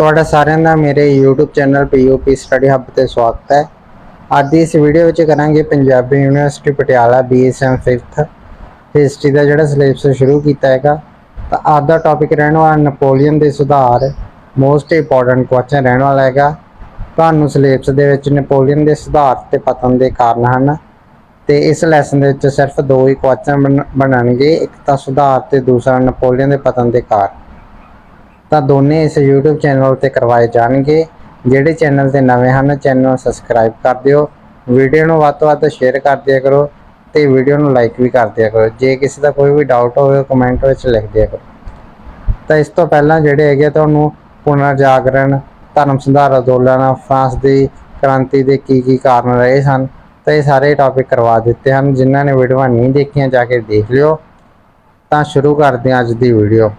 ਤੁਹਾਡਾ ਸਾਰਿਆਂ ਦਾ ਮੇਰੇ YouTube channel POP study hub ਤੇ ਸਵਾਗਤ ਹੈ। ਅੱਜ ਦੀ ਇਸ ਵੀਡੀਓ ਵਿੱਚ ਕਰਾਂਗੇ Punjabi university Patiala BSM 5th history ਦਾ ਜਿਹੜਾ ਸਿਲੇਬਸ ਸ਼ੁਰੂ ਕੀਤਾ ਹੈਗਾ। ਤਾਂ ਅੱਜ ਦਾ ਟੌਪਿਕ ਰਹਿਣ ਵਾਲਾ ਨਪੋਲੀਅਨ ਦੇ ਸੁਧਾਰ ਮੋਸਟ ਇੰਪੋਰਟੈਂਟ ਕੁਐਸਚਨ ਰਹਿਣ ਵਾਲਾ ਹੈਗਾ। ਤੁਹਾਨੂੰ ਸਿਲੇਬਸ ਦੇ ਵਿੱਚ ਨੈਪੋਲੀਅਨ ਦੇ ਸੁਧਾਰ ਤੇ ਪਤਨ ਦੇ ਕਾਰਨ ਹਨ। ਤੇ ਇਸ ਲੈਸਨ ਦੇ ਵਿੱਚ ਸਿਰਫ ਦੋ ਹੀ ਕੁਐਸਚਨ ਬਣਨਗੇ, ਇੱਕ ਤਾਂ ਸੁਧਾਰ ਤੇ ਦੂਸਰਾ ਨੈਪੋਲੀਅਨ ਦੇ ਪਤਨ ਦੇ ਕਾਰਨ। ਤਾਂ ਦੋਨੇ ਇਸ YouTube ਚੈਨਲ ਉੱਤੇ ਕਰਵਾਏ ਜਾਣਗੇ। ਜਿਹੜੇ ਚੈਨਲ ਤੇ ਨਵੇਂ ਹਨ ਚੈਨਲ ਨੂੰ ਸਬਸਕ੍ਰਾਈਬ ਕਰ ਦਿਓ। ਵੀਡੀਓ ਨੂੰ ਵੱਧ ਤੋਂ ਵੱਧ ਸ਼ੇਅਰ ਕਰ ਦਿਆ ਕਰੋ ਤੇ ਵੀਡੀਓ ਨੂੰ ਲਾਈਕ ਵੀ ਕਰ ਦਿਆ ਕਰੋ। ਜੇ ਕਿਸੇ ਦਾ ਕੋਈ ਵੀ ਡਾਊਟ ਹੋਵੇ ਕਮੈਂਟ ਵਿੱਚ ਲਿਖ ਦਿਆ ਕਰੋ। ਤਾਂ ਇਸ ਤੋਂ ਪਹਿਲਾਂ ਜਿਹੜੇ ਹੈਗੇ ਤੁਹਾਨੂੰ ਪੁਨਰ ਜਾਗਰਣ ਧਰਮ ਸੁਧਾਰ ਅੰਦੋਲਨ, ਫਰਾਂਸ ਦੀ ਕ੍ਰਾਂਤੀ ਦੇ ਕੀ ਕੀ ਕਾਰਨ ਰਹੇ ਸਨ, ਤਾਂ ਇਹ ਸਾਰੇ ਟੌਪਿਕ ਕਰਵਾ ਦਿੱਤੇ ਹਨ। ਜਿਨ੍ਹਾਂ ਨੇ ਵੀਡੀਓ ਨਹੀਂ ਦੇਖੀਆਂ, ਜਾ ਕੇ ਦੇਖ ਲਿਓ। ਤਾਂ ਸ਼ੁਰੂ ਕਰਦੇ ਹਾਂ ਅੱਜ ਦੀ ਵੀਡੀਓ।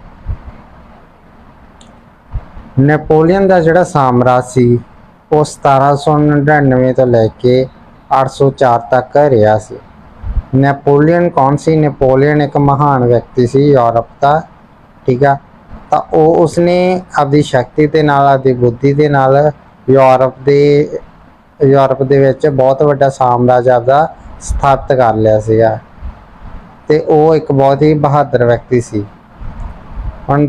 ਨੈਪੋਲੀਅਨ ਦਾ ਜਿਹੜਾ ਸਾਮਰਾਜ ਸੀ, ਉਹ 1799 ਤੋਂ ਲੈ ਕੇ 804 ਤੱਕ ਰਿਹਾ ਸੀ। ਨੈਪੋਲੀਅਨ ਕੌਣ ਸੀ? ਨੈਪੋਲੀਅਨ ਇੱਕ ਮਹਾਨ ਵਿਅਕਤੀ ਸੀ, ਯੂਰਪ ਦਾ, ਠੀਕ ਆ? ਤਾਂ ਉਹ ਉਸਨੇ ਆਪਦੀ ਸ਼ਕਤੀ ਦੇ ਨਾਲ, ਆਪਦੀ ਬੁੱਧੀ ਦੇ ਨਾਲ ਯੂਰਪ ਦੇ ਯੂਰਪ ਦੇ ਵਿੱਚ ਬਹੁਤ ਵੱਡਾ ਸਾਮਰਾਜ ਆਪਦਾ ਸਥਾਪਿਤ ਕਰ ਲਿਆ ਸੀਗਾ। ਤੇ ਉਹ ਇੱਕ ਬਹੁਤ ਹੀ ਬਹਾਦਰ ਵਿਅਕਤੀ ਸੀ। ਹੁਣ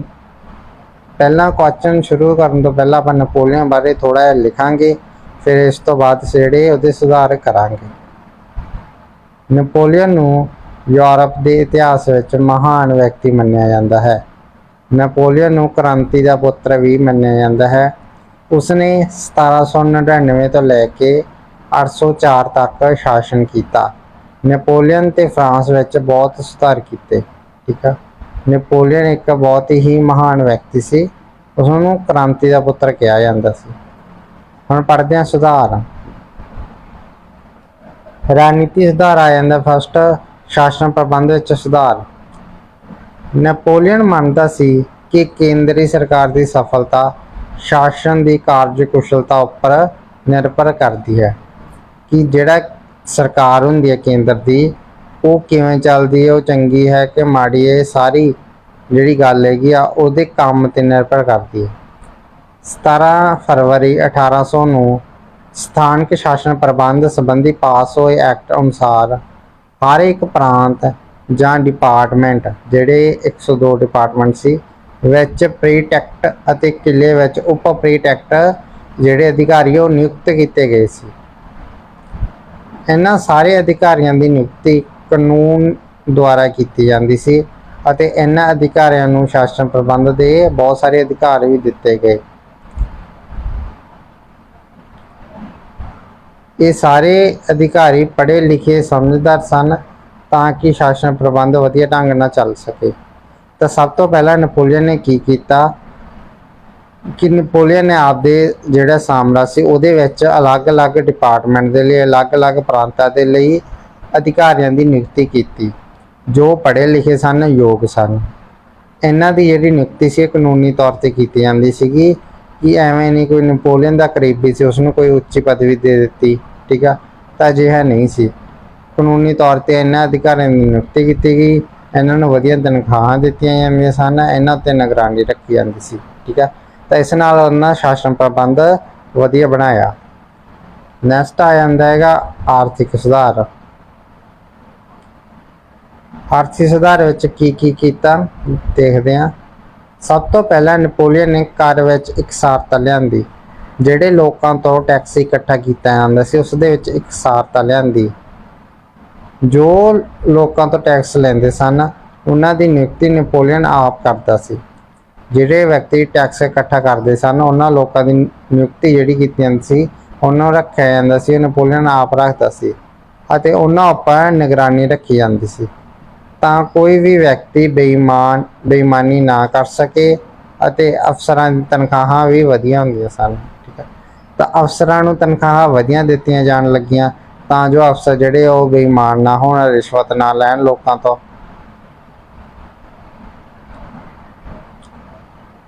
ਪਹਿਲਾ ਕੁਐਸਚਨ ਸ਼ੁਰੂ ਕਰਨ ਤੋਂ ਪਹਿਲਾਂ ਆਪਾਂ ਨੈਪੋਲੀਅਨ ਬਾਰੇ ਥੋੜਾ ਜਿਹਾ ਲਿਖਾਂਗੇ, ਫਿਰ ਇਸ ਤੋਂ ਬਾਅਦ ਜਿਹੜੇ ਉਹਦੇ ਸੁਧਾਰ ਕਰਾਂਗੇ। ਨੈਪੋਲੀਅਨ ਨੂੰ ਯੂਰਪ ਦੇ ਇਤਿਹਾਸ ਵਿੱਚ ਮਹਾਨ ਵਿਅਕਤੀ ਮੰਨਿਆ ਜਾਂਦਾ ਹੈ। ਨੈਪੋਲੀਅਨ ਨੂੰ ਕ੍ਰਾਂਤੀ ਦਾ ਪੁੱਤਰ ਵੀ ਮੰਨਿਆ ਜਾਂਦਾ ਹੈ। ਉਸਨੇ 1799 ਤੋਂ ਲੈ ਕੇ 804 ਤੱਕ ਸ਼ਾਸਨ ਕੀਤਾ। ਨੈਪੋਲੀਅਨ ਤੇ ਫਰਾਂਸ ਵਿੱਚ ਬਹੁਤ ਸੁਧਾਰ ਕੀਤੇ, ਠੀਕ ਆ? ਨੈਪੋਲੀਅਨ ਇੱਕ ਬਹੁਤ ਹੀ ਮਹਾਨ ਵਿਅਕਤੀ ਸੀ। ਉਸ ਨੂੰ ਕ੍ਰਾਂਤੀ ਦਾ ਪੁੱਤਰ ਕਿਹਾ ਜਾਂਦਾ ਸੀ। ਹੁਣ ਪੜ੍ਹਦੇ ਹਾਂ ਸੁਧਾਰ। ਰਣਨੀਤੀ ਸੁਧਾਰ ਆ ਜਾਂਦਾ। ਫਸਟ ਸ਼ਾਸਨ ਪ੍ਰਬੰਧ ਵਿੱਚ ਸੁਧਾਰ। ਨੈਪੋਲੀਅਨ ਮੰਨਦਾ ਸੀ ਕਿ ਕੇਂਦਰੀ ਸਰਕਾਰ ਦੀ ਸਫਲਤਾ ਸ਼ਾਸਨ ਦੀ ਕਾਰਜਕੁਸ਼ਲਤਾ ਉੱਪਰ ਨਿਰਭਰ ਕਰਦੀ ਹੈ। ਕਿ ਜਿਹੜਾ ਸਰਕਾਰ ਹੁੰਦੀ ਹੈ ਕੇਂਦਰ ਦੀ ਉਹ ਕਿਵੇਂ ਚੱਲਦੀ ਹੈ, ਉਹ ਚੰਗੀ ਹੈ ਕਿ ਮਾੜੀ ਹੈ, ਇਹ ਸਾਰੀ ਜਿਹੜੀ ਗੱਲ ਹੈਗੀ ਆ, ਉਹਦੇ ਕੰਮ ਤੇ ਨਿਰਭਰ ਕਰਦੀ ਹੈ। 17 ਫਰਵਰੀ 1800 ਨੂੰ, ਸਥਾਨਕ ਸ਼ਾਸਨ ਪ੍ਰਬੰਧ ਸੰਬੰਧੀ ਪਾਸ ਹੋਏ ਐਕਟ ਅਨੁਸਾਰ ਹਰ ਇੱਕ ਪ੍ਰਾਂਤ ਜਾਂ ਡਿਪਾਰਟਮੈਂਟ ਜਿਹੜੇ 102 ਡਿਪਾਰਟਮੈਂਟ ਸੀ, ਵਿੱਚ ਪ੍ਰੀਟੈਕਟ ਅਤੇ ਕਿਲੇ ਵਿੱਚ ਉਪ ਪ੍ਰੀਟੈਕਟ ਜਿਹੜੇ ਅਧਿਕਾਰੀ ਉਹ ਨਿਯੁਕਤ ਕੀਤੇ ਗਏ ਸੀ। ਇਹਨਾਂ ਸਾਰੇ ਅਧਿਕਾਰੀਆਂ ਦੀ ਨਿਯੁਕਤੀ ਕਾਨੂੰਨ ਦੁਆਰਾ ਕੀਤੀ ਜਾਂਦੀ ਸੀ ਅਤੇ ਇਹਨਾਂ ਅਧਿਕਾਰੀਆਂ ਨੂੰ ਸ਼ਾਸਨ ਪ੍ਰਬੰਧ ਦੇ ਬਹੁਤ ਸਾਰੇ ਅਧਿਕਾਰ ਵੀ ਦਿੱਤੇ ਗਏ। ਇਹ ਸਾਰੇ ਅਧਿਕਾਰੀ ਪੜ੍ਹੇ ਲਿਖੇ ਸਮਝਦਾਰ ਸਨ ਤਾਂ ਕਿ ਸ਼ਾਸਨ ਪ੍ਰਬੰਧ ਵਧੀਆ ਢੰਗ ਨਾਲ ਚੱਲ ਸਕੇ। ਤਾਂ ਸਭ ਤੋਂ ਪਹਿਲਾਂ ਨਪੋਲੀਅਨ ਨੇ ਕੀ ਕੀਤਾ? ਕਿ ਨਪੋਲੀਅਨ ਨੇ ਆਪਦੇ ਜਿਹੜਾ ਸਾਮਰਾਜ ਸੀ ਉਹਦੇ ਵਿੱਚ ਅਲੱਗ-ਅਲੱਗ ਡਿਪਾਰਟਮੈਂਟ ਦੇ ਲਈ, ਅਲੱਗ-ਅਲੱਗ ਪ੍ਰਾਂਤਾਂ ਦੇ ਲਈ ਅਧਿਕਾਰੀਆਂ ਦੀ ਨਿਯੁਕਤੀ ਕੀਤੀ, ਜੋ ਪੜ੍ਹੇ ਲਿਖੇ ਸਨ, ਯੋਗ ਸਨ। ਇਹਨਾਂ ਦੀ ਜਿਹੜੀ ਨਿਯੁਕਤੀ ਸੀ ਕਾਨੂੰਨੀ ਤੌਰ ਤੇ ਕੀਤੀ ਜਾਂਦੀ ਸੀਗੀ ਕਿ ਐਵੇਂ ਨਹੀਂ ਕੋਈ ਨਪੋਲੀਅਨ ਦਾ ਕਰੀਬੀ ਸੀ ਉਸ ਨੂੰ ਕੋਈ ਉੱਚੀ ਪਦਵੀ ਦੇ ਦਿੱਤੀ, ਠੀਕ ਆ? ਤਾਂ ਅਜਿਹਾ ਨਹੀਂ ਸੀ। ਕਾਨੂੰਨੀ ਤੌਰ ਤੇ ਇਹਨਾਂ ਅਧਿਕਾਰੀਆਂ ਦੀ ਨਿਯੁਕਤੀ ਕੀਤੀ ਗਈ। ਇਹਨਾਂ ਨੂੰ ਵਧੀਆ ਤਨਖਾਹਾਂ ਦਿੱਤੀਆਂ ਜਾਂਦੀਆਂ ਸਨ, ਇਹਨਾਂ ਤੇ ਨਿਗਰਾਨੀ ਰੱਖੀ ਜਾਂਦੀ ਸੀ, ਠੀਕ ਆ? ਤਾਂ ਇਸ ਨਾਲ ਉਹਨਾਂ ਸ਼ਾਸਨ ਪ੍ਰਬੰਧ ਵਧੀਆ ਬਣਾਇਆ। ਨੈਕਸਟ ਆ ਜਾਂਦਾ ਹੈਗਾ ਆਰਥਿਕ ਸੁਧਾਰ। ਆਰਥਿਕ ਸੁਧਾਰ ਵਿੱਚ ਕੀ ਕੀ ਕੀਤਾ, ਦੇਖਦੇ ਹਾਂ। ਸਭ ਤੋਂ ਪਹਿਲਾਂ ਨੈਪੋਲੀਅਨ ਨੇ ਕਰ ਵਿੱਚ ਇਕਸਾਰਤਾ ਲਿਆਂਦੀ, ਜਿਹੜੇ ਲੋਕਾਂ ਤੋਂ ਟੈਕਸ ਇਕੱਠਾ ਕੀਤਾ ਜਾਂਦਾ ਸੀ ਉਸ ਦੇ ਵਿੱਚ ਇਕਸਾਰਤਾ ਲਿਆਂਦੀ। ਜੋ ਲੋਕਾਂ ਤੋਂ ਟੈਕਸ ਲੈਂਦੇ ਸਨ, ਉਹਨਾਂ ਦੀ ਨਿਯੁਕਤੀ ਨੈਪੋਲੀਅਨ ਆਪ ਕਰਦਾ ਸੀ। ਜਿਹੜੇ ਵਿਅਕਤੀ ਟੈਕਸ ਇਕੱਠਾ ਕਰਦੇ ਸਨ, ਉਹਨਾਂ ਲੋਕਾਂ ਦੀ ਨਿਯੁਕਤੀ ਜਿਹੜੀ ਕੀਤੀ ਜਾਂਦੀ ਸੀ, ਉਹਨਾਂ ਨੂੰ ਰੱਖਿਆ ਜਾਂਦਾ ਸੀ, ਉਹ ਨੈਪੋਲੀਅਨ ਆਪ ਰੱਖਦਾ ਸੀ ਅਤੇ ਉਹਨਾਂ ਉੱਪਰ ਨਿਗਰਾਨੀ ਰੱਖੀ ਜਾਂਦੀ ਸੀ। ਤਾਂ ਕੋਈ ਵੀ ਵਿਅਕਤੀ ਬੇਈਮਾਨ, ਬੇਈਮਾਨੀ ਨਾ ਕਰ ਸਕੇ ਅਤੇ ਅਫਸਰਾਂ ਦੀ ਤਨਖਾਹਾਂ ਵੀ ਵਧੀਆ ਹੁੰਦੀਆਂ ਸਨ, ਠੀਕ ਹੈ। ਤਾਂ ਅਫਸਰਾਂ ਨੂੰ ਤਨਖਾਹਾਂ ਵਧੀਆ ਦਿੱਤੀਆਂ ਜਾਣ ਲੱਗੀਆਂ ਤਾਂ ਜੋ ਅਫਸਰ ਜਿਹੜੇ ਉਹ ਬੇਈਮਾਨ ਨਾ ਹੋਣ ਰਿਸ਼ਵਤ ਨਾ ਲੈਣ ਲੋਕਾਂ ਤੋਂ।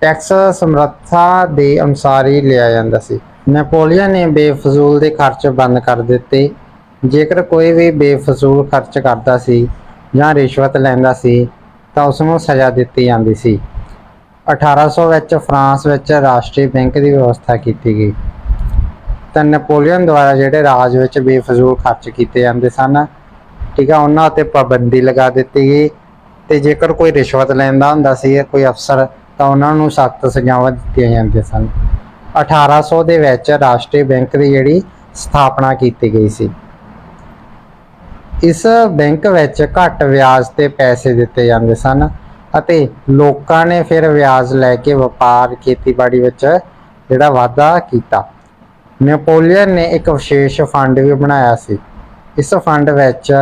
ਟੈਕਸ ਸਮਰੱਥਾ ਦੇ ਅਨੁਸਾਰ ਹੀ ਲਿਆ ਜਾਂਦਾ ਸੀ। ਨੈਪੋਲੀਅਨ ਨੇ ਬੇਫਜ਼ੂਲ ਦੇ ਖਰਚ ਬੰਦ ਕਰ ਦਿੱਤੇ। ਜੇਕਰ ਕੋਈ ਵੀ ਬੇਫਜ਼ੂਲ ਖਰਚ ਕਰਦਾ ਸੀ ਜਾਂ ਰਿਸ਼ਵਤ ਲੈਂਦਾ ਸੀ ਤਾਂ ਉਸ ਨੂੰ ਸਜ਼ਾ ਦਿੱਤੀ ਜਾਂਦੀ ਸੀ। 1800 ਵਿੱਚ ਫਰਾਂਸ ਵਿੱਚ ਰਾਸ਼ਟਰੀ ਬੈਂਕ ਦੀ ਵਿਵਸਥਾ ਕੀਤੀ ਗਈ। ਤਾਂ ਨੈਪੋਲੀਅਨ ਦੁਆਰਾ ਜਿਹੜੇ ਰਾਜ ਵਿੱਚ ਬੇਫਜ਼ੂਲ ਖਰਚ ਕੀਤੇ ਜਾਂਦੇ ਸਨ, ਠੀਕ ਆ, ਉਹਨਾਂ ਉੱਤੇ ਪਾਬੰਦੀ ਲਗਾ ਦਿੱਤੀ ਗਈ ਤੇ ਜੇਕਰ ਕੋਈ ਰਿਸ਼ਵਤ ਲੈਂਦਾ ਹੁੰਦਾ ਸੀ ਕੋਈ ਅਫਸਰ, ਤਾਂ ਉਹਨਾਂ ਨੂੰ ਸਖਤ ਸਜ਼ਾਵਾਂ ਦਿੱਤੀਆਂ ਜਾਂਦੀਆਂ ਸਨ। 1800 ਦੇ ਵਿੱਚ ਰਾਸ਼ਟਰੀ ਬੈਂਕ ਦੀ ਜਿਹੜੀ ਸਥਾਪਨਾ ਕੀਤੀ ਗਈ ਸੀ। ਇਸ ਬੈਂਕ ਵਿੱਚ ਘੱਟ ਵਿਆਜ ਤੇ ਪੈਸੇ ਦਿੱਤੇ ਜਾਂਦੇ ਸਨ ਅਤੇ ਲੋਕਾਂ ਨੇ ਫਿਰ ਵਿਆਜ ਲੈ ਕੇ ਵਪਾਰ ਖੇਤੀਬਾੜੀ ਵਿੱਚ ਜਿਹੜਾ ਵਾਧਾ ਕੀਤਾ। ਨੈਪੋਲੀਅਨ ਨੇ ਇੱਕ ਵਿਸ਼ੇਸ਼ ਫੰਡ ਵੀ ਬਣਾਇਆ ਸੀ। ਇਸ ਫੰਡ ਵਿੱਚ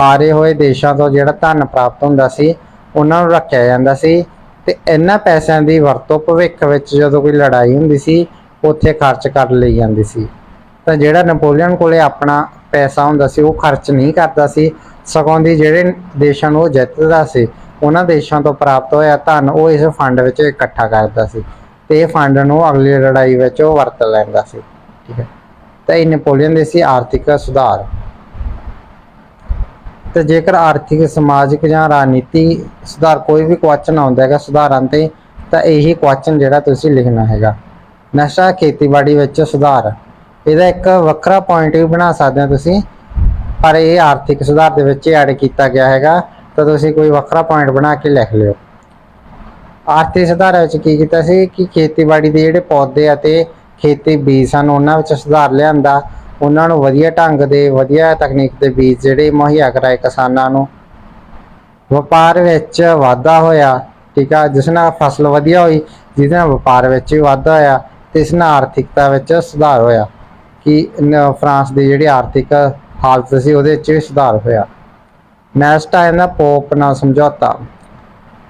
ਹਾਰੇ ਹੋਏ ਦੇਸ਼ਾਂ ਤੋਂ ਜਿਹੜਾ ਧਨ ਪ੍ਰਾਪਤ ਹੁੰਦਾ ਸੀ, ਉਹਨਾਂ ਨੂੰ ਰੱਖਿਆ ਜਾਂਦਾ ਸੀ ਤੇ ਇਹਨਾਂ ਪੈਸਿਆਂ ਦੀ ਵਰਤੋਂ ਭਵਿੱਖ ਵਿੱਚ ਜਦੋਂ ਕੋਈ ਲੜਾਈ ਹੁੰਦੀ ਸੀ, ਉੱਥੇ ਖਰਚ ਕਰ ਲਈ ਜਾਂਦੀ ਸੀ। ਤਾਂ ਜਿਹੜਾ ਨੈਪੋਲੀਅਨ ਕੋਲੇ ਆਪਣਾ ਪੈਸਾ ਹੁੰਦਾ ਸੀ, ਉਹ ਖਰਚ ਨਹੀਂ ਕਰਦਾ ਸੀ। ਸਗੋਂ ਦੀ ਜਿਹੜੇ ਦੇਸ਼ਾਂ ਨੂੰ ਉਹ ਜਿੱਤਦਾ ਸੀ, ਉਹਨਾਂ ਦੇਸ਼ਾਂ ਤੋਂ ਪ੍ਰਾਪਤ ਹੋਇਆ ਧਨ, ਉਹ ਇਸ ਫੰਡ ਵਿੱਚ ਇਕੱਠਾ ਕਰਦਾ ਸੀ। ਤੇ ਇਹ ਫੰਡ ਨੂੰ ਅਗਲੀ ਲੜਾਈ ਵਿੱਚ ਉਹ ਵਰਤ ਲੈਂਦਾ ਸੀ। ਠੀਕ ਹੈ। ਤਾਂ ਇਹ ਨੈਪੋਲੀਅਨ ਦੇ ਸੀ ਆਰਥਿਕ ਸੁਧਾਰ। ਤੇ ਜੇਕਰ ਆਰਥਿਕ, ਸਮਾਜਿਕ ਜਾਂ ਰਾਜਨੀਤੀ ਸੁਧਾਰ ਕੋਈ ਵੀ ਕੁਐਸਚਨ ਆਉਂਦਾ ਹੈਗਾ ਸੁਧਾਰਾਂ ਤੇ, ਤਾਂ ਇਹੀ ਕੁਐਸਚਨ ਜਿਹੜਾ ਤੁਸੀਂ ਲਿਖਣਾ ਹੈਗਾ। ਨਸ਼ਾ ਖੇਤੀਬਾੜੀ ਵਿੱਚ ਸੁਧਾਰ। ਇਹਦਾ ਇੱਕ ਵੱਖਰਾ ਪੁਆਇੰਟ ਵੀ ਬਣਾ ਸਕਦੇ ਹੋ ਤੁਸੀਂ। ਪਰ ਇਹ ਆਰਥਿਕ ਸੁਧਾਰ ਦੇ ਵਿੱਚ ਐਡ ਕੀਤਾ ਗਿਆ ਹੈਗਾ, ਤਾਂ ਤੁਸੀਂ ਕੋਈ ਵੱਖਰਾ ਪੁਆਇੰਟ ਬਣਾ ਕੇ ਲਿਖ ਲਿਓ। ਆਰਥਿਕ ਸੁਧਾਰ ਵਿੱਚ ਕੀ ਕੀਤਾ ਸੀ ਕਿ ਖੇਤੀਬਾੜੀ ਦੇ ਜਿਹੜੇ ਪੌਦੇ ਅਤੇ ਖੇਤੀ ਬੀਜ ਸਨ, ਉਹਨਾਂ ਵਿੱਚ ਸੁਧਾਰ ਲਿਆਂਦਾ। ਉਹਨਾਂ ਨੂੰ ਵਧੀਆ ਢੰਗ ਦੇ, ਵਧੀਆ ਤਕਨੀਕ ਦੇ ਬੀਜ ਜਿਹੜੇ ਮੁਹੱਈਆ ਕਰਾਏ ਕਿਸਾਨਾਂ ਨੂੰ। ਵਪਾਰ ਵਿੱਚ ਵਾਧਾ ਹੋਇਆ, ਠੀਕ ਆ, ਜਿਸ ਨਾਲ ਫਸਲ ਵਧੀਆ ਹੋਈ ਜਿਸ ਨਾਲ ਵਪਾਰ ਵਿੱਚ ਵੀ ਵਾਧਾ ਹੋਇਆ ਤੇ ਇਸ ਨਾਲ ਆਰਥਿਕਤਾ ਵਿੱਚ ਸੁਧਾਰ ਹੋਇਆ। ਕਿ ਫਰਾਂਸ ਦੀ ਜਿਹੜੀ ਆਰਥਿਕ ਹਾਲਤ ਸੀ ਉਹਦੇ ਵਿੱਚ ਵੀ ਸੁਧਾਰ ਹੋਇਆ। ਨੈਕਸਟ ਆ ਜਾਂਦਾ ਪੋਪ ਨਾਲ ਸਮਝੌਤਾ।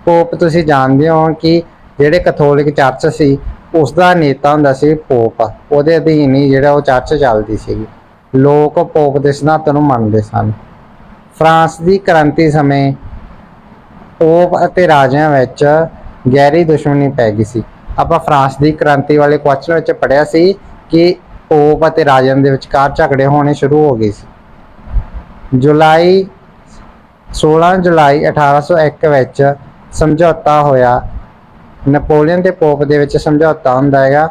ਪੋਪ ਤੁਸੀਂ ਜਾਣਦੇ ਹੋ ਕਿ ਜਿਹੜੇ ਕੈਥੋਲਿਕ ਚਰਚ ਸੀ ਉਸ ਦਾ ਨੇਤਾ ਹੁੰਦਾ ਸੀ ਪੋਪ। ਉਹਦੇ ਅਧੀਨ ਹੀ ਜਿਹੜਾ ਉਹ ਚਰਚ ਚੱਲਦੀ ਸੀ। ਲੋਕ ਪੋਪ ਦੇ ਸਿਧਾਂਤ ਨੂੰ ਮੰਨਦੇ ਸਨ। ਫਰਾਂਸ ਦੀ ਕ੍ਰਾਂਤੀ ਸਮੇਂ ਪੋਪ ਅਤੇ ਰਾਜਿਆਂ ਵਿੱਚ ਗਹਿਰੀ ਦੁਸ਼ਮਣੀ ਪੈ ਗਈ ਸੀ। ਆਪਾਂ ਫਰਾਂਸ ਦੀ ਕ੍ਰਾਂਤੀ ਵਾਲੇ ਕੁਐਸਚਨ ਵਿੱਚ ਪੜਿਆ ਸੀ ਕਿ ਪੋਪ ਅਤੇ ਰਾਜਿਆਂ ਦੇ ਵਿਚਕਾਰ ਝਗੜੇ ਹੋਣੇ ਸ਼ੁਰੂ ਹੋ ਗਏ ਸੀ। ਜੁਲਾਈ 16 ਜੁਲਾਈ 1801 ਵਿੱਚ ਸਮਝੌਤਾ ਹੋਇਆ। ਨੈਪੋਲੀਅਨ ਤੇ ਪੋਪ ਦੇ ਵਿੱਚ ਸਮਝੌਤਾ ਹੁੰਦਾ ਹੈਗਾ।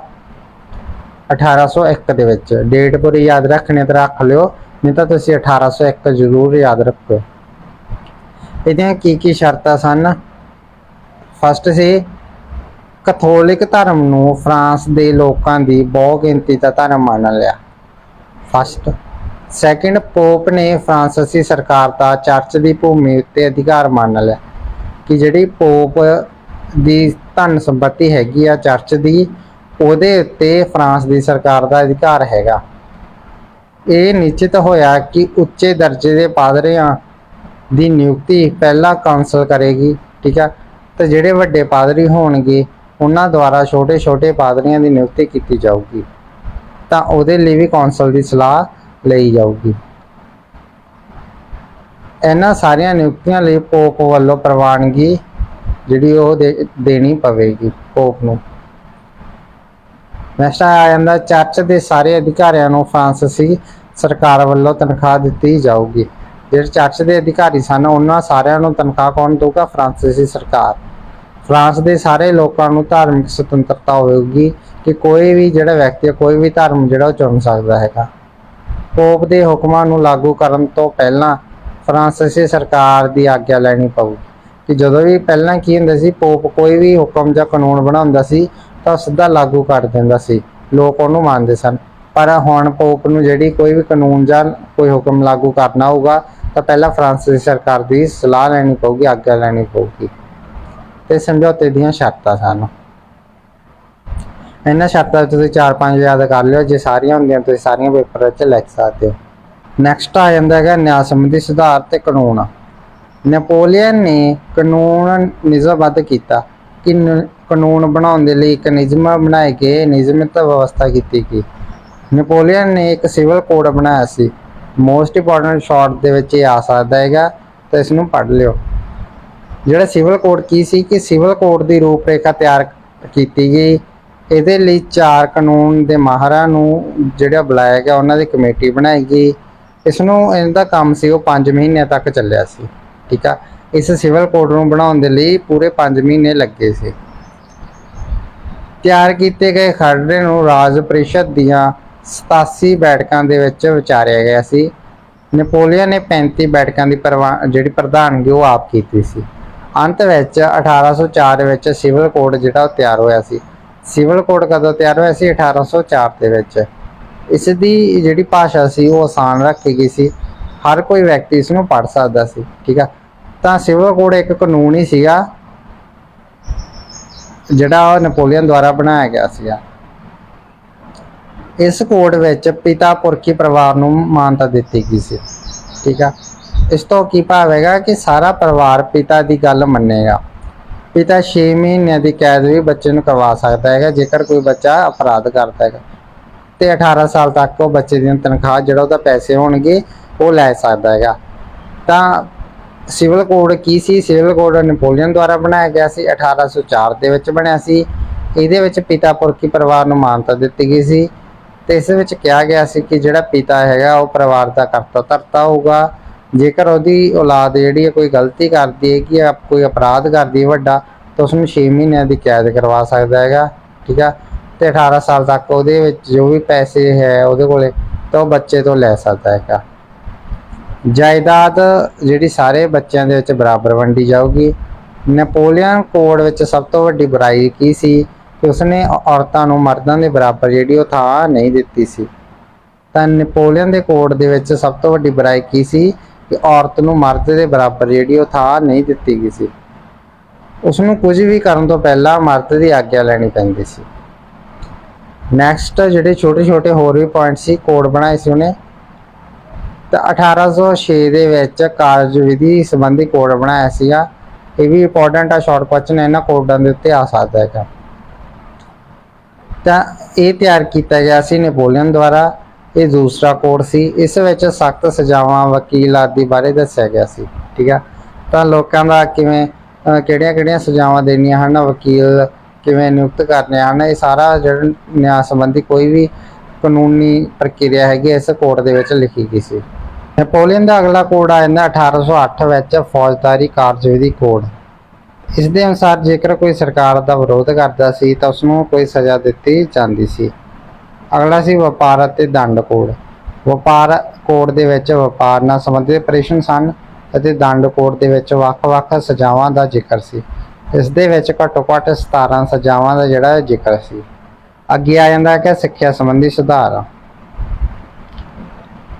1801 ਦੇ ਵਿੱਚ ਡੇਟ ਪੂਰੀ ਯਾਦ ਰੱਖਣੀ ਤੇ ਰੱਖ ਲਿਓ, ਨਹੀਂ ਤਾਂ ਤੁਸੀਂ 1801 ਜ਼ਰੂਰ ਯਾਦ ਰੱਖੋ। ਇਹਦੀਆਂ ਕੀ ਕੀ ਸ਼ਰਤਾਂ ਸਨ? ਫਸਟ ਸੀ ਕੈਥੋਲਿਕ ਧਰਮ ਨੂੰ ਫਰਾਂਸ ਦੇ ਲੋਕਾਂ ਦੀ ਬਹੁ ਗਿਣਤੀ ਦਾ ਧਰਮ ਮੰਨ ਲਿਆ। ਫਸਟ ਸੈਕਿੰਡ ਪੋਪ ਨੇ ਫਰਾਂਸੀਸੀ ਸਰਕਾਰ ਦਾ ਚਰਚ ਦੀ ਭੂਮੀ ਉੱਤੇ ਅਧਿਕਾਰ ਮੰਨ ਲਿਆ ਕਿ ਜਿਹੜੀ ਪੋਪ ਦੀ ਧਨ ਸੰਪਤੀ ਹੈਗੀ ਆ ਚਰਚ ਦੀ, ਉਹਦੇ ਉੱਤੇ ਫਰਾਂਸ ਦੀ ਸਰਕਾਰ ਦਾ ਅਧਿਕਾਰ ਹੈਗਾ। ਇਹ ਨਿਸ਼ਚਿਤ ਹੋਇਆ ਕਿ ਉੱਚੇ ਦਰਜੇ ਦੇ ਪਾਦਰੀਆਂ ਦੀ ਨਿਯੁਕਤੀ ਪਹਿਲਾ ਕਾਉਂਸਲ ਕਰੇਗੀ, ਠੀਕ ਆ? ਤੇ ਜਿਹੜੇ ਵੱਡੇ ਪਾਦਰੀ ਹੋਣਗੇ ਉਹਨਾਂ ਦੁਆਰਾ ਛੋਟੇ-ਛੋਟੇ ਪਾਦਰੀਆਂ ਦੀ ਨਿਯੁਕਤੀ ਕੀਤੀ ਜਾਊਗੀ, ਤਾਂ ਉਹਦੇ ਲਈ ਵੀ ਕੌਂਸਲ ਦੀ ਸਲਾਹ ਲਈ ਜਾਊਗੀ। ਇਹਨਾਂ ਸਾਰੀਆਂ ਨਿਯੁਕਤੀਆਂ ਲਈ ਪੋਪ ਵੱਲੋਂ ਪ੍ਰਵਾਨਗੀ ਜਿਹੜੀ ਉਹ ਦੇਣੀ ਪਵੇਗੀ ਪੋਪ ਨੂੰ। ਨੈਕਸਟ ਆ ਜਾਂਦਾ, ਚਰਚ ਦੇ ਸਾਰੇ ਅਧਿਕਾਰੀਆਂ ਨੂੰ ਫਰਾਂਸੀਸੀ ਸਰਕਾਰ ਵੱਲੋਂ ਤਨਖਾਹ ਦਿੱਤੀ ਜਾਊਗੀ। ਜਿਹੜੇ ਚਰਚ ਦੇ ਅਧਿਕਾਰੀ ਸਨ, ਉਹਨਾਂ ਸਾਰਿਆਂ ਨੂੰ ਤਨਖਾਹ ਕੌਣ ਦੇਊਗਾ? ਫਰਾਂਸੀਸੀ ਸਰਕਾਰ। ਫਰਾਂਸ ਦੇ ਸਾਰੇ ਲੋਕਾਂ ਨੂੰ ਧਾਰਮਿਕ ਸੁਤੰਤਰਤਾ ਹੋਵੇਗੀ ਕਿ ਕੋਈ ਵੀ ਜਿਹੜਾ ਵਿਅਕਤੀ ਹੈ, ਕੋਈ ਵੀ ਧਰਮ ਜਿਹੜਾ ਉਹ ਚੁਣ ਸਕਦਾ ਹੈਗਾ। ਪੋਪ ਦੇ ਹੁਕਮਾਂ ਨੂੰ ਲਾਗੂ ਕਰਨ ਤੋਂ ਪਹਿਲਾਂ ਫਰਾਂਸੀਸੀ ਸਰਕਾਰ ਦੀ ਆਗਿਆ ਲੈਣੀ ਪਊ। ਕਿ ਜਦੋਂ ਵੀ ਪਹਿਲਾਂ ਕੀ ਹੁੰਦਾ ਸੀ ਪੋਪ ਕੋਈ ਵੀ ਹੁਕਮ ਜਾਂ ਕਾਨੂੰਨ ਬਣਾਉਂਦਾ ਸੀ ਤਾਂ ਉਹ ਸਿੱਧਾ ਲਾਗੂ ਕਰ ਦਿੰਦਾ ਸੀ। ਲੋਕ ਉਹਨੂੰ ਮੰਨਦੇ ਸਨ। ਪਰ ਹੁਣ ਪੋਪ ਨੂੰ ਜਿਹੜੀ ਕੋਈ ਵੀ ਕਾਨੂੰਨ ਜਾਂ ਕੋਈ ਹੁਕਮ ਲਾਗੂ ਕਰਨਾ ਹੋਊਗਾ ਤਾਂ ਪਹਿਲਾਂ ਫਰਾਂਸੀਸੀ ਸਰਕਾਰ ਦੀ ਸਲਾਹ ਲੈਣੀ ਪਊਗੀ ਆਗਿਆ ਲੈਣੀ ਪਊਗੀ। ਤੇ ਸਮਝੌਤੇ ਦੀਆਂ ਸ਼ਰਤਾਂ ਸਨ। ਇਹਨਾਂ ਸ਼ਰਤਾਂ ਵਿੱਚ ਤੁਸੀਂ ਚਾਰ ਪੰਜ ਯਾਦ ਕਰ ਲਿਓ, ਜੇ ਸਾਰੀਆਂ ਹੁੰਦੀਆਂ ਤੁਸੀਂ ਸਾਰੀਆਂ ਪੇਪਰ ਵਿੱਚ ਲਿਖ ਸਕਦੇ ਹੋ। ਨੈਕਸਟ ਆ ਜਾਂਦਾ ਹੈਗਾ ਨਿਆਂ ਸੰਬੰਧੀ ਸੁਧਾਰ ਤੇ ਕਾਨੂੰਨ। ਨੈਪੋਲੀਅਨ ਨੇ ਕਾਨੂੰਨ ਨਿਯਮਬੱਧ ਕੀਤਾ ਕਿ ਕਾਨੂੰਨ ਬਣਾਉਣ ਦੇ ਲਈ ਇੱਕ ਨਿਯਮ ਬਣਾਏ ਗਏ ਨਿਯਮਿਤ ਵਿਵਸਥਾ ਕੀਤੀ ਗਈ। ਨੈਪੋਲੀਅਨ ਨੇ ਇੱਕ ਸਿਵਲ ਕੋਡ ਬਣਾਇਆ ਸੀ। ਮੋਸਟ ਇੰਪੋਰਟੈਂਟ ਸ਼ਾਰਟ ਦੇ ਵਿੱਚ ਇਹ ਆ ਸਕਦਾ ਹੈਗਾ, ਤਾਂ ਇਸ ਨੂੰ ਪੜ੍ਹ ਲਿਓ। ਜਿਹੜਾ ਸਿਵਲ ਕੋਡ ਕੀ ਸੀ ਕਿ ਸਿਵਲ ਕੋਡ ਦੀ ਰੂਪਰੇਖਾ ਤਿਆਰ ਕੀਤੀ ਗਈ। ਇਹਦੇ ਲਈ ਚਾਰ ਕਾਨੂੰਨ ਦੇ ਮਾਹਰਾਂ ਨੂੰ ਜਿਹੜਾ ਬੁਲਾਇਆ ਗਿਆ, ਉਹਨਾਂ ਦੀ ਕਮੇਟੀ ਬਣਾਈ ਗਈ। ਇਸ ਨੂੰ ਇਹਦਾ ਕੰਮ ਸੀ, ਉਹ 5 ਮਹੀਨਿਆਂ ਤੱਕ ਚੱਲਿਆ ਸੀ, ਠੀਕ ਆ? ਇਸ ਸਿਵਲ ਕੋਡ ਨੂੰ ਬਣਾਉਣ ਦੇ ਲਈ ਪੂਰੇ 5 ਮਹੀਨੇ ਲੱਗੇ ਸੀ। ਤਿਆਰ ਕੀਤੇ ਗਏ ਖਰੜੇ ਨੂੰ ਰਾਜ ਪ੍ਰੀਸ਼ਦ ਦੀਆਂ 87 ਬੈਠਕਾਂ ਦੇ ਵਿੱਚ ਵਿਚਾਰਿਆ ਗਿਆ ਸੀ। ਨੈਪੋਲੀਅਨ ਨੇ 35 ਬੈਠਕਾਂ ਦੀ ਪ੍ਰਵਾ- ਜਿਹੜੀ ਪ੍ਰਧਾਨਗੀ, ਉਹ ਆਪ ਕੀਤੀ ਸੀ। ਅੰਤ ਵਿੱਚ 1804 ਵਿੱਚ ਸਿਵਲ ਕੋਡ ਜਿਹੜਾ ਉਹ ਤਿਆਰ ਹੋਇਆ ਸੀ। ਸਿਵਲ ਕੋਡ ਕਦੋਂ ਤਿਆਰ ਹੋਇਆ ਸੀ? 1804 ਦੇ ਵਿੱਚ। ਇਸ ਦੀ ਜਿਹੜੀ ਭਾਸ਼ਾ ਸੀ ਉਹ ਆਸਾਨ ਰੱਖੀ ਗਈ ਸੀ। ਹਰ ਕੋਈ ਵਿਅਕਤੀ ਇਸ ਨੂੰ ਪੜ੍ਹ ਸਕਦਾ ਸੀ, ਠੀਕ ਆ? ਤਾਂ ਸਿਵਲ ਕੋਡ ਇੱਕ ਕਾਨੂੰਨ ਹੀ ਸੀਗਾ, ਜਿਹੜਾ ਉਹ ਨੈਪੋਲੀਅਨ ਦੁਆਰਾ ਬਣਾਇਆ ਗਿਆ ਸੀਗਾ। ਇਸ ਕੋਡ ਵਿੱਚ ਪਿਤਾ ਪੁਰਖੀ ਪਰਿਵਾਰ ਨੂੰ ਮਾਨਤਾ ਦਿੱਤੀ ਗਈ ਸੀ, ਠੀਕ ਆ? ਇਸ ਤੋਂ ਕੀ ਭਾਵ ਹੈਗਾ ਕਿ ਸਾਰਾ ਪਰਿਵਾਰ ਪਿਤਾ ਦੀ ਗੱਲ ਮੰਨੇਗਾ। ਪਿਤਾ 6 ਮਹੀਨਿਆਂ ਦੀ ਕੈਦ ਵੀ ਬੱਚੇ ਨੂੰ ਕਰਵਾ ਸਕਦਾ ਹੈਗਾ, ਜੇਕਰ ਕੋਈ ਬੱਚਾ ਅਪਰਾਧ ਕਰਦਾ ਹੈਗਾ। ਤੇ 18 ਸਾਲ ਤੱਕ ਉਹ ਬੱਚੇ ਦੀ ਤਨਖਾਹ, ਜਿਹੜਾ ਉਹਦਾ ਪੈਸੇ ਹੋਣਗੇ, ਉਹ ਲੈ ਸਕਦਾ ਹੈਗਾ। ਤਾਂ ਸਿਵਲ ਕੋਡ ਕੀ ਸੀ? ਸਿਵਲ ਕੋਡ ਨੈਪੋਲੀਅਨ ਦੁਆਰਾ ਬਣਾਇਆ ਗਿਆ ਸੀ 1804 ਦੇ ਵਿੱਚ ਬਣਿਆ ਸੀ। ਇਹਦੇ ਵਿੱਚ ਪਿਤਾ ਪੁਰਖੀ ਪਰਿਵਾਰ ਨੂੰ ਮਾਨਤਾ ਦਿੱਤੀ ਗਈ ਸੀ। ਤੇ ਇਸ ਵਿੱਚ ਕਿਹਾ ਗਿਆ ਸੀ ਕਿ ਜਿਹੜਾ ਪਿਤਾ ਹੈਗਾ, ਉਹ ਪਰਿਵਾਰ ਦਾ ਕਰਤਾ ਧਰਤਾ ਹੋਊਗਾ। ਜੇਕਰ ਉਹਦੀ ਔਲਾਦ ਜਿਹੜੀ ਹੈ ਕੋਈ ਗਲਤੀ ਕਰਦੀ ਹੈ ਕਿ ਕੋਈ ਅਪਰਾਧ ਕਰਦੀ ਹੈ ਵੱਡਾ, ਤਾਂ ਉਸ ਨੂੰ 6 ਮਹੀਨਿਆਂ ਦੀ ਕੈਦ ਕਰਵਾ ਸਕਦਾ ਹੈਗਾ, ਠੀਕ ਆ? ਤੇ 18 ਸਾਲ ਤੱਕ ਉਹਦੇ ਵਿੱਚ ਜੋ ਵੀ ਪੈਸੇ ਹੈ ਉਹਦੇ ਕੋਲੇ, ਤਾਂ ਉਹ ਬੱਚੇ ਤੋਂ ਲੈ ਸਕਦਾ ਹੈਗਾ। ਜਾਇਦਾਦ ਜਿਹੜੀ ਸਾਰੇ ਬੱਚਿਆਂ ਦੇ ਵਿੱਚ ਬਰਾਬਰ ਵੰਡੀ ਜਾਊਗੀ। ਨੈਪੋਲੀਅਨ ਕੋਡ ਵਿੱਚ ਸਭ ਤੋਂ ਵੱਡੀ ਬੁਰਾਈ ਕੀ ਸੀ? ਕਿ ਉਸਨੇ ਔਰਤਾਂ ਨੂੰ ਮਰਦਾਂ ਦੇ ਬਰਾਬਰ ਜਿਹੜੀ ਉਹ ਥਾਂ ਨਹੀਂ ਦਿੱਤੀ ਸੀ। ਤਾਂ ਨੈਪੋਲੀਅਨ ਦੇ ਕੋਡ ਦੇ ਵਿੱਚ ਸਭ ਤੋਂ ਵੱਡੀ ਬੁਰਾਈ ਕੀ ਸੀ? ਕਿ ਔਰਤ ਨੂੰ ਮਰਦ ਦੇ ਬਰਾਬਰ ਜਿਹੜੀ ਉਹ ਥਾਂ ਨਹੀਂ ਦਿੱਤੀ ਗਈ ਸੀ। ਉਸ ਨੂੰ ਕੁਝ ਵੀ ਕਰਨ ਤੋਂ ਪਹਿਲਾਂ ਮਰਦ ਦੀ ਆਗਿਆ ਲੈਣੀ ਪੈਂਦੀ ਸੀ। ਨੈਕਸਟ ਜਿਹੜੇ ਛੋਟੇ ਛੋਟੇ ਹੋਰ ਵੀ ਪੁਆਇੰਟ ਸੀ ਕੋਡ ਬਣਾਏ ਸੀ ਉਹਨੇ। ਤਾਂ 1806 ਦੇ ਵਿੱਚ ਕਾਰਜ ਵਿਧੀ ਸੰਬੰਧੀ ਕੋਡ ਬਣਾਇਆ ਸੀਗਾ। ਇਹ ਵੀ ਇੰਪੋਰਟੈਂਟ ਆ ਸ਼ਾਰਟ ਕੁਐਸਚਨ ਇਹਨਾਂ ਕੋਡਾਂ ਦੇ ਉੱਤੇ ਆ। ਸਕਦਾ ਹੈਗਾ ਤਾਂ ਇਹ ਤਿਆਰ ਕੀਤਾ ਗਿਆ ਸੀ ਨੈਪੋਲੀਅਨ ਦੁਆਰਾ। ਇਹ ਦੂਸਰਾ ਕੋਡ ਸੀ। ਇਸ ਵਿੱਚ ਸਖਤ ਸਜ਼ਾਵਾਂ ਵਕੀਲ ਆਦਿ ਬਾਰੇ ਦੱਸਿਆ ਗਿਆ ਸੀ। ਠੀਕ ਆ? ਤਾਂ ਲੋਕਾਂ ਦਾ ਕਿਵੇਂ ਕਿਹੜੀਆਂ ਕਿਹੜੀਆਂ ਸਜ਼ਾਵਾਂ ਦੇਣੀਆਂ ਹਨ, ਵਕੀਲ ਕਿਵੇਂ ਨਿਯੁਕਤ ਕਰਨੇ ਹਨ, ਇਹ ਸਾਰਾ ਜਿਹੜਾ ਨਿਆਂ ਸੰਬੰਧੀ ਕੋਈ ਵੀ ਕਾਨੂੰਨੀ ਪ੍ਰਕਿਰਿਆ ਹੈਗੀ ਇਸ ਕੋਡ ਦੇ ਵਿੱਚ ਲਿਖੀ ਗਈ ਸੀ। ਨੈਪੋਲੀਅਨ ਦਾ ਅਗਲਾ ਕੋਡ ਆ ਜਾਂਦਾ 1808 ਵਿੱਚ ਫੌਜਦਾਰੀ ਕਾਰਜਵਿਧੀ ਕੋਡ। ਇਸ ਦੇ ਅਨੁਸਾਰ ਜੇਕਰ ਕੋਈ ਸਰਕਾਰ ਦਾ ਵਿਰੋਧ ਕਰਦਾ ਸੀ ਤਾਂ ਉਸ ਨੂੰ ਕੋਈ ਸਜ਼ਾ ਦਿੱਤੀ ਜਾਂਦੀ ਸੀ। ਅਗਲਾ ਸੀ ਵਪਾਰ ਅਤੇ ਦੰਡ ਕੋਡ। ਵਪਾਰ ਕੋਡ ਦੇ ਵਿੱਚ ਵਪਾਰ ਨਾਲ ਸੰਬੰਧਿਤ ਪ੍ਰਸ਼ਨ ਸਨ ਅਤੇ ਦੰਡ ਕੋਡ ਦੇ ਵਿੱਚ ਵੱਖ-ਵੱਖ ਸਜ਼ਾਵਾਂ ਦਾ ਜ਼ਿਕਰ ਸੀ। ਇਸ ਦੇ ਵਿੱਚ ਘੱਟੋ ਘੱਟ 17 ਸਜ਼ਾਵਾਂ ਦਾ ਜਿਹੜਾ ਜ਼ਿਕਰ ਸੀ। ਅੱਗੇ ਆ ਜਾਂਦਾ ਹੈ ਕਿ ਸਿੱਖਿਆ ਸੰਬੰਧੀ ਸੁਧਾਰ।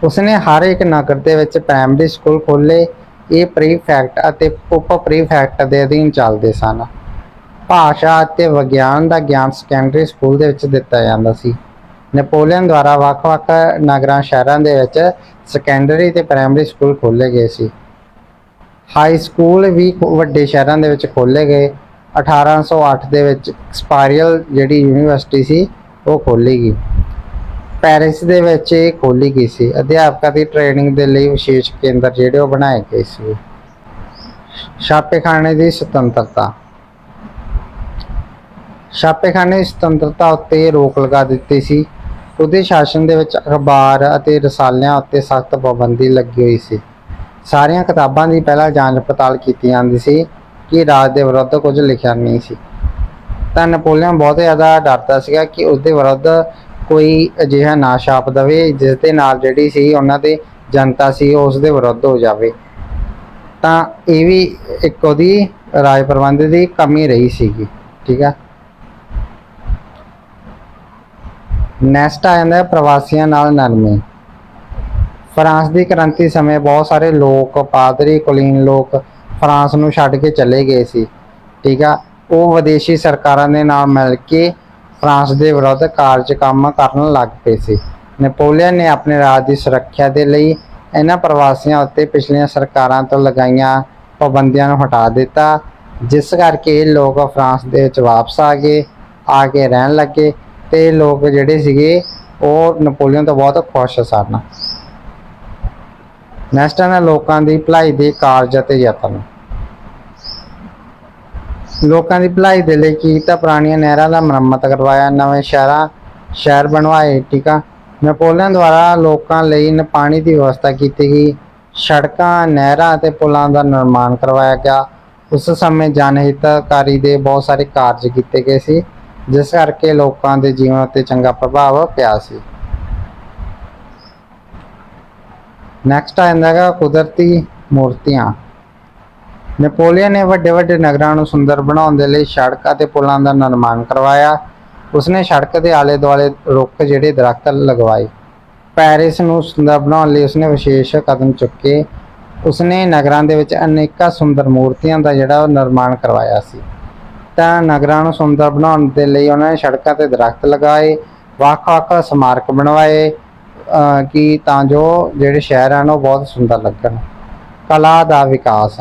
ਉਸਨੇ ਹਰ ਇੱਕ ਨਗਰ ਦੇ ਵਿੱਚ ਪ੍ਰਾਇਮਰੀ ਸਕੂਲ ਖੋਲੇ ਇਹ ਪ੍ਰੀਫੈਕਟ ਅਤੇ ਉਪ ਪ੍ਰੀਫੈਕਟ ਦੇ ਅਧੀਨ ਚੱਲਦੇ ਸਨ। ਭਾਸ਼ਾ ਅਤੇ ਵਿਗਿਆਨ ਦਾ ਗਿਆਨ ਸੈਕੰਡਰੀ ਸਕੂਲ ਦੇ ਵਿੱਚ ਦਿੱਤਾ ਜਾਂਦਾ ਸੀ। ਨੈਪੋਲੀਅਨ ਦੁਆਰਾ ਵੱਖ-ਵੱਖ ਨਗਰਾਂ, ਸ਼ਹਿਰਾਂ ਦੇ ਵਿੱਚ ਸੈਕੰਡਰੀ ਤੇ ਪ੍ਰਾਇਮਰੀ ਸਕੂਲ ਖੋਲੇ ਗਏ ਸੀ। ਹਾਈ ਸਕੂਲ ਵੀ ਵੱਡੇ ਸ਼ਹਿਰਾਂ ਦੇ ਵਿੱਚ ਖੋਲੇ ਗਏ। 1808 ਦੇ ਵਿੱਚ ਸਪਾਰੀਅਲ ਜਿਹੜੀ ਯੂਨੀਵਰਸਿਟੀ ਸੀ, ਉਹ ਖੋਲੀ ਗਈ। ਪੈਰਿਸ ਦੇ ਵਿੱਚ ਇਹ ਖੋਲੀ ਗਈ ਸੀ। ਅਧਿਆਪਕਾਂ ਦੀ ਟ੍ਰੇਨਿੰਗ ਦੇ ਲਈ ਵਿਸ਼ੇਸ਼ ਕੇਂਦਰ ਜਿਹੜੇ ਉਹ ਬਣਾਏ ਗਏ ਸੀ। ਛਾਪੇਖਾਨੇ ਦੀ ਸੁਤੰਤਰਤਾ। ਛਾਪੇਖਾਨੇ ਦੀ ਸੁਤੰਤਰਤਾ ਉੱਤੇ ਰੋਕ ਲਗਾ ਦਿੱਤੀ ਸੀ। ਉਹਦੇ ਸ਼ਾਸਨ ਦੇ ਵਿੱਚ ਅਖਬਾਰ ਅਤੇ ਰਸਾਲਿਆਂ ਉੱਤੇ ਸਖਤ ਪਾਬੰਦੀ ਲੱਗੀ ਹੋਈ ਸੀ। ਸਾਰੀਆਂ ਕਿਤਾਬਾਂ ਦੀ ਪਹਿਲਾਂ ਜਾਂਚ ਪੜਤਾਲ ਕੀਤੀ ਜਾਂਦੀ ਸੀ ਕਿ ਰਾਜ ਦੇ ਵਿਰੁੱਧ ਕੁਝ ਲਿਖਿਆ ਨਹੀਂ ਸੀ। ਤਾਂ ਨੈਪੋਲੀਅਨ ਬਹੁਤ ਜ਼ਿਆਦਾ ਡਰਦਾ ਸੀਗਾ ਕਿ ਉਸਦੇ ਵਿਰੁੱਧ ਕੋਈ ਅਜਿਹਾ ਨਾ ਛਾਪ ਦਵੇ, ਜਿਸ ਦੇ ਨਾਲ ਜਿਹੜੀ ਸੀ ਉਹਨਾਂ ਦੇ ਜਨਤਾ ਸੀ ਉਹ ਉਸ ਦੇ ਵਿਰੁੱਧ ਹੋ ਜਾਵੇ। ਤਾਂ ਇਹ ਵੀ ਇੱਕ ਉਹਦੀ ਰਾਜ ਪ੍ਰਬੰਧ ਦੀ ਕਮੀ ਰਹੀ ਸੀਗੀ, ਠੀਕ ਆ? ਨੈਕਸਟ ਆ ਜਾਂਦਾ ਹੈ ਪ੍ਰਵਾਸੀਆਂ ਨਾਲ ਨਰਮੀ। ਫਰਾਂਸ ਦੀ ਕ੍ਰਾਂਤੀ ਸਮੇਂ ਬਹੁਤ ਸਾਰੇ ਲੋਕ, ਪਾਦਰੀ, ਕੁਲੀਨ ਲੋਕ ਫਰਾਂਸ ਨੂੰ ਛੱਡ ਕੇ ਚਲੇ ਗਏ ਸੀ। ਠੀਕ ਆ? ਉਹ ਵਿਦੇਸ਼ੀ ਸਰਕਾਰਾਂ ਦੇ ਨਾਲ ਮਿਲ ਕੇ ਫਰਾਂਸ ਦੇ ਵਿਰੁੱਧ ਕਾਰਜ ਕੰਮ ਕਰਨ ਲੱਗ ਪਏ ਸੀ। ਨੈਪੋਲੀਅਨ ਨੇ ਆਪਣੇ ਰਾਜ ਦੀ ਸੁਰੱਖਿਆ ਦੇ ਲਈ ਇਹਨਾਂ ਪ੍ਰਵਾਸੀਆਂ ਉੱਤੇ ਪਿਛਲੀਆਂ ਸਰਕਾਰਾਂ ਤੋਂ ਲਗਾਈਆਂ ਪਾਬੰਦੀਆਂ ਨੂੰ ਹਟਾ ਦਿੱਤਾ, ਜਿਸ ਕਰਕੇ ਇਹ ਲੋਕ ਫਰਾਂਸ ਦੇ ਵਿੱਚ ਵਾਪਸ ਆ ਗਏ, ਆ ਕੇ ਰਹਿਣ ਲੱਗੇ। ਤੇ ਲੋਕ ਜਿਹੜੇ ਸੀਗੇ, ਉਹ ਨਪੋਲੀਅਨ ਤੋਂ ਬਹੁਤ ਖੁਸ਼ ਸਨ। ਨੈਕਸਟ ਹੈ ਲੋਕਾਂ ਦੀ ਭਲਾਈ ਦੇ ਕਾਰਜ ਅਤੇ ਯਤਨ। ਲੋਕਾਂ ਦੀ ਭਲਾਈ ਦੇ ਲਈ ਕੀਤਾ ਪੁਰਾਣੀਆਂ ਨਹਿਰਾਂ ਦਾ ਮੁਰੰਮਤ ਕਰਵਾਇਆ, ਨਵੇਂ ਸ਼ਹਿਰਾਂ, ਸ਼ਹਿਰ ਬਣਵਾਏ, ਠੀਕ ਆ? ਨਪੋਲੀਅਨ ਦੁਆਰਾ ਲੋਕਾਂ ਲਈ ਪਾਣੀ ਦੀ ਵਿਵਸਥਾ ਕੀਤੀ ਗਈ, ਸੜਕਾਂ, ਨਹਿਰਾਂ ਅਤੇ ਪੁਲਾਂ ਦਾ ਨਿਰਮਾਣ ਕਰਵਾਇਆ ਗਿਆ। ਉਸ ਸਮੇਂ ਜਨਹਿਤਕਾਰੀ ਦੇ ਬਹੁਤ ਸਾਰੇ ਕਾਰਜ ਕੀਤੇ ਗਏ ਸੀ। ਜਿਸ ਕਰਕੇ ਲੋਕਾਂ ਦੇ ਜੀਵਨ ਉੱਤੇ ਚੰਗਾ ਪ੍ਰਭਾਵ ਪਿਆ ਸੀ। ਨੈਕਸਟ ਆ ਜਾਂਦਾ ਹੈਗਾ ਕੁਦਰਤੀ ਮੂਰਤੀਆਂ। ਨੈਪੋਲੀਅਨ ਨੇ ਵੱਡੇ ਵੱਡੇ ਨਗਰਾਂ ਨੂੰ ਸੁੰਦਰ ਬਣਾਉਣ ਦੇ ਲਈ ਸੜਕ ਅਤੇ ਪੁਲਾਂ ਦਾ ਨਿਰਮਾਣ ਕਰਵਾਇਆ। ਉਸਨੇ ਸੜਕ ਦੇ ਆਲੇ ਦੁਆਲੇ ਰੁੱਖ ਜਿਹੜੇ ਦਰਖਤ ਲਗਵਾਏ। ਪੈਰਿਸ ਨੂੰ ਸੁੰਦਰ ਬਣਾਉਣ ਲਈ ਉਸਨੇ ਵਿਸ਼ੇਸ਼ ਕਦਮ ਚੁੱਕੇ। ਉਸਨੇ ਨਗਰਾਂ ਦੇ ਵਿੱਚ ਅਨੇਕਾਂ ਸੁੰਦਰ ਮੂਰਤੀਆਂ ਦਾ ਜਿਹੜਾ ਨਿਰਮਾਣ ਕਰਵਾਇਆ ਸੀ। ਤਾਂ ਨਗਰਾਂ ਨੂੰ ਸੁੰਦਰ ਬਣਾਉਣ ਦੇ ਲਈ ਉਹਨਾਂ ਨੇ ਸੜਕਾਂ ਤੇ ਦਰਖਤ ਲਗਾਏ, ਵੱਖ-ਵੱਖ ਸਮਾਰਕ ਬਣਵਾਏ, ਅਹ ਕਿ ਤਾਂ ਜੋ ਜਿਹੜੇ ਸ਼ਹਿਰ ਹਨ ਉਹ ਬਹੁਤ ਸੁੰਦਰ ਲੱਗਣ। ਕਲਾ ਦਾ ਵਿਕਾਸ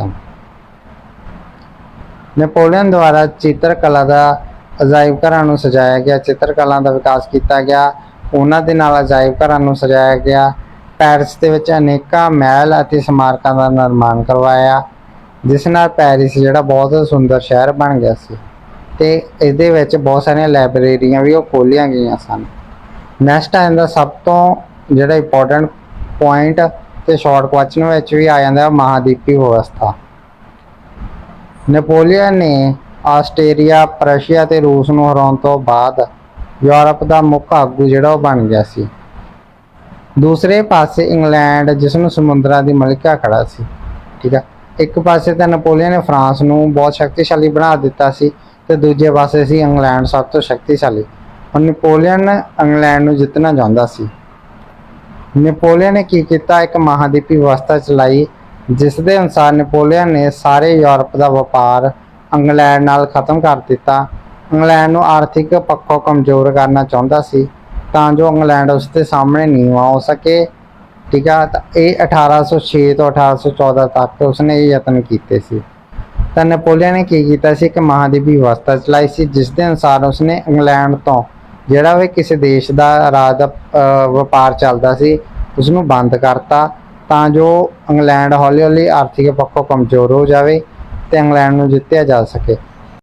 ਨੈਪੋਲੀਅਨ ਦੁਆਰਾ ਚਿੱਤਰਕਲਾ ਦਾ ਅਜਾਇਬ ਘਰਾਂ ਨੂੰ ਸਜਾਇਆ ਗਿਆ, ਚਿੱਤਰਕਲਾ ਦਾ ਵਿਕਾਸ ਕੀਤਾ ਗਿਆ, ਉਹਨਾਂ ਦੇ ਨਾਲ ਅਜਾਇਬ ਘਰਾਂ ਨੂੰ ਸਜਾਇਆ ਗਿਆ, ਪੈਰਿਸ ਦੇ ਵਿੱਚ ਅਨੇਕਾਂ ਮਹਿਲ ਅਤੇ ਸਮਾਰਕਾਂ ਦਾ ਨਿਰਮਾਣ ਕਰਵਾਇਆ। ਜਿਸ ਨਾਲ ਪੈਰਿਸ ਜਿਹੜਾ ਬਹੁਤ ਸੁੰਦਰ ਸ਼ਹਿਰ ਬਣ ਗਿਆ ਸੀ ਤੇ ਇਹਦੇ ਵਿੱਚ ਬਹੁਤ ਸਾਰੀਆਂ ਲਾਇਬ੍ਰੇਰੀਆਂ ਵੀ ਉਹ ਖੋਲੀਆਂ ਗਈਆਂ ਸਨ। ਨੈਕਸਟ ਟਾਈਮ ਦਾ ਸਭ ਤੋਂ ਜਿਹੜਾ ਇੰਪੋਰਟੈਂਟ ਪੁਆਇੰਟ ਤੇ ਸ਼ਾਰਟ ਕੁਐਸਚਨ ਵਿੱਚ ਵੀ ਆ ਜਾਂਦਾ ਮਹਾਦੀਪੀ ਵਿਵਸਥਾ। ਨੈਪੋਲੀਅਨ ਨੇ ਆਸਟ੍ਰੇਲੀਆ, ਪ੍ਰਸ਼ੀਆ ਤੇ ਰੂਸ ਨੂੰ ਹਰਾਉਣ ਤੋਂ ਬਾਅਦ ਯੂਰਪ ਦਾ ਮੁੱਖ ਆਗੂ ਜਿਹੜਾ ਉਹ ਬਣ ਗਿਆ ਸੀ। ਦੂਸਰੇ ਪਾਸੇ ਇੰਗਲੈਂਡ, ਜਿਸ ਨੂੰ ਸਮੁੰਦਰਾਂ ਦੀ ਮਲਿਕਾ ਖੜਾ ਸੀ, ਠੀਕ ਹੈ ਇੱਕ ਪਾਸੇ ਤਾਂ ਨੈਪੋਲੀਅਨ ਨੇ ਫਰਾਂਸ ਨੂੰ ਬਹੁਤ ਸ਼ਕਤੀਸ਼ਾਲੀ ਬਣਾ ਦਿੱਤਾ ਸੀ ਤੇ ਦੂਜੇ ਪਾਸੇ ਸੀ ਇੰਗਲੈਂਡ ਸਭ ਤੋਂ ਸ਼ਕਤੀਸ਼ਾਲੀ। ਹੁਣ ਨੈਪੋਲੀਅਨ ਇੰਗਲੈਂਡ ਨੂੰ ਜਿੱਤਣਾ ਚਾਹੁੰਦਾ ਸੀ। ਨੈਪੋਲੀਅਨ ਨੇ ਕੀ ਕੀਤਾ? ਇੱਕ ਮਹਾਦੀਪੀ ਵਿਵਸਥਾ ਚਲਾਈ, ਜਿਸ ਦੇ ਅਨੁਸਾਰ ਨੈਪੋਲੀਅਨ ਨੇ ਸਾਰੇ ਯੂਰਪ ਦਾ ਵਪਾਰ ਇੰਗਲੈਂਡ ਨਾਲ ਖਤਮ ਕਰ ਦਿੱਤਾ। ਇੰਗਲੈਂਡ ਨੂੰ ਆਰਥਿਕ ਪੱਖੋਂ ਕਮਜ਼ੋਰ ਕਰਨਾ ਚਾਹੁੰਦਾ ਸੀ, ਤਾਂ ਜੋ ਇੰਗਲੈਂਡ ਉਸ ਦੇ ਸਾਹਮਣੇ ਨੀਵਾਂ ਹੋ ਸਕੇ। ਠੀਕ ਆ, ਤਾਂ ਇਹ 1806 ਤੋਂ 1814 ਤੱਕ ਉਸਨੇ ਇਹ ਯਤਨ ਕੀਤੇ ਸੀ। ਤਾਂ ਨੈਪੋਲੀਅਨ ਨੇ ਕੀ ਕੀਤਾ ਸੀ? ਇੱਕ ਮਹਾਦੀਪੀ ਵਿਵਸਥਾ ਚਲਾਈ ਸੀ, ਜਿਸ ਦੇ ਅਨੁਸਾਰ ਉਸਨੇ ਇੰਗਲੈਂਡ ਤੋਂ ਜਿਹੜਾ ਵੀ ਕਿਸੇ ਦੇਸ਼ ਦਾ ਰਾਜ ਦਾ ਵਪਾਰ ਚੱਲਦਾ ਸੀ ਉਸ ਨੂੰ ਬੰਦ ਕਰਤਾ, ਤਾਂ ਜੋ ਇੰਗਲੈਂਡ ਹੌਲੀ ਹੌਲੀ ਆਰਥਿਕ ਪੱਖੋਂ ਕਮਜ਼ੋਰ ਹੋ ਜਾਵੇ ਤੇ ਇੰਗਲੈਂਡ ਨੂੰ ਜਿੱਤਿਆ ਜਾ ਸਕੇ।